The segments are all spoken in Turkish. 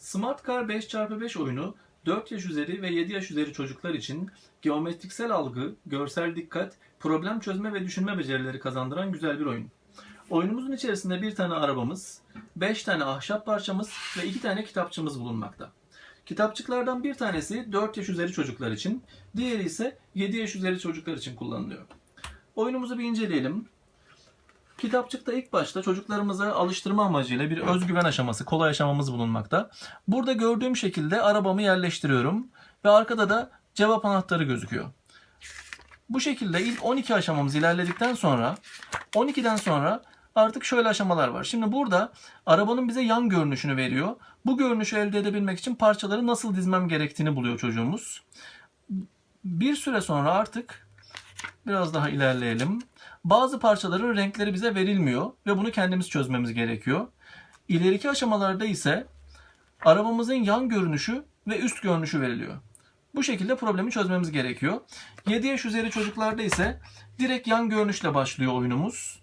Smart Car 5x5 oyunu 4 yaş üzeri ve 7 yaş üzeri çocuklar için geometriksel algı, görsel dikkat, problem çözme ve düşünme becerileri kazandıran güzel bir oyun. Oyunumuzun içerisinde bir tane arabamız, 5 tane ahşap parçamız ve 2 tane kitapçığımız bulunmakta. Kitapçıklardan bir tanesi 4 yaş üzeri çocuklar için, diğeri ise 7 yaş üzeri çocuklar için kullanılıyor. Oyunumuzu bir inceleyelim. Kitapçıkta ilk başta çocuklarımıza alıştırma amacıyla bir özgüven aşaması, kolay aşamamız bulunmakta. Burada gördüğüm şekilde arabamı yerleştiriyorum ve arkada da cevap anahtarı gözüküyor. Bu şekilde ilk 12 aşamamız ilerledikten sonra 12'den sonra artık şöyle aşamalar var. Şimdi burada arabanın bize yan görünüşünü veriyor. Bu görünüşü elde edebilmek için parçaları nasıl dizmem gerektiğini buluyor çocuğumuz. Bir süre sonra artık biraz daha ilerleyelim. Bazı parçaların renkleri bize verilmiyor ve bunu kendimiz çözmemiz gerekiyor. İleriki aşamalarda ise arabamızın yan görünüşü ve üst görünüşü veriliyor. Bu şekilde problemi çözmemiz gerekiyor. 7 yaş üzeri çocuklarda ise direkt yan görünüşle başlıyor oyunumuz.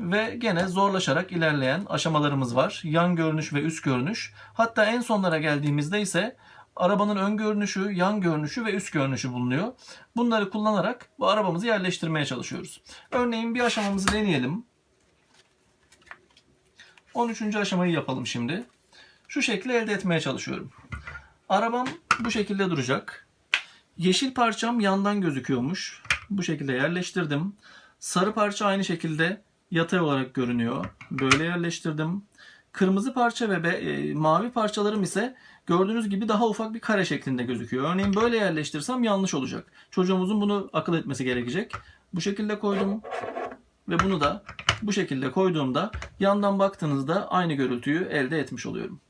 Ve gene zorlaşarak ilerleyen aşamalarımız var. Yan görünüş ve üst görünüş. Hatta en sonlara geldiğimizde ise arabanın ön görünüşü, yan görünüşü ve üst görünüşü bulunuyor. Bunları kullanarak bu arabamızı yerleştirmeye çalışıyoruz. Örneğin bir aşamamızı deneyelim. 13. aşamayı yapalım şimdi. Şu şekli elde etmeye çalışıyorum. Arabam bu şekilde duracak. Yeşil parçam yandan gözüküyormuş. Bu şekilde yerleştirdim. Sarı parça aynı şekilde yatay olarak görünüyor. Böyle yerleştirdim. Kırmızı parça ve be- e, mavi parçalarım ise gördüğünüz gibi daha ufak bir kare şeklinde gözüküyor. Örneğin böyle yerleştirsem yanlış olacak. Çocuğumuzun bunu akıl etmesi gerekecek. Bu şekilde koydum ve bunu da bu şekilde koyduğumda yandan baktığınızda aynı görüntüyü elde etmiş oluyorum.